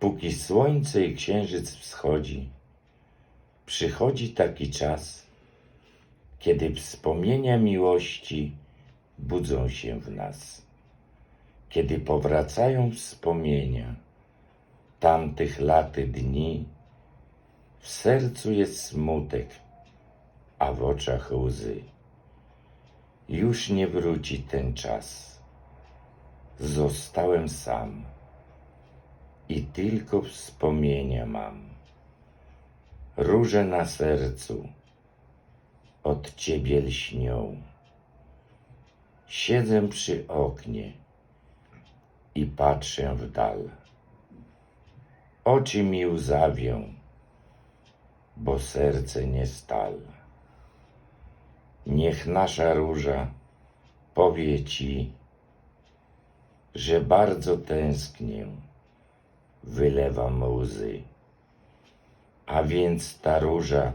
Póki słońce i księżyc wschodzi, przychodzi taki czas, kiedy wspomnienia miłości budzą się w nas. Kiedy powracają wspomnienia tamtych laty dni, w sercu jest smutek, a w oczach łzy. Już nie wróci ten czas. Zostałem sam i tylko wspomnienia mam. Róże na sercu od ciebie lśnią. Siedzę przy oknie i patrzę w dal. Oczy mi łzawią, bo serce nie stal. Niech nasza róża powie ci, że bardzo tęsknię, wylewam łzy. A więc ta róża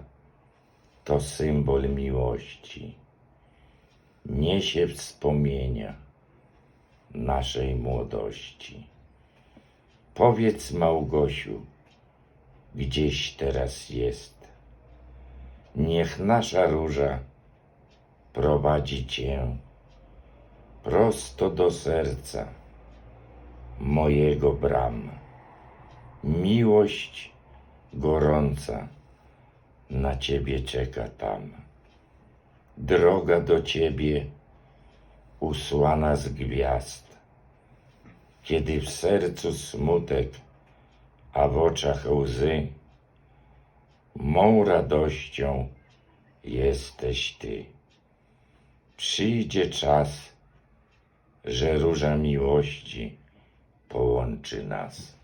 to symbol miłości. Niesie wspomnienia naszej młodości. Powiedz Małgosiu, gdzieś teraz jest. Niech nasza róża prowadzi cię prosto do serca mojego bram. Miłość gorąca na ciebie czeka tam. Droga do ciebie usłana z gwiazd. Kiedy w sercu smutek, a w oczach łzy, mą radością jesteś ty. Przyjdzie czas, że róża miłości połączy nas.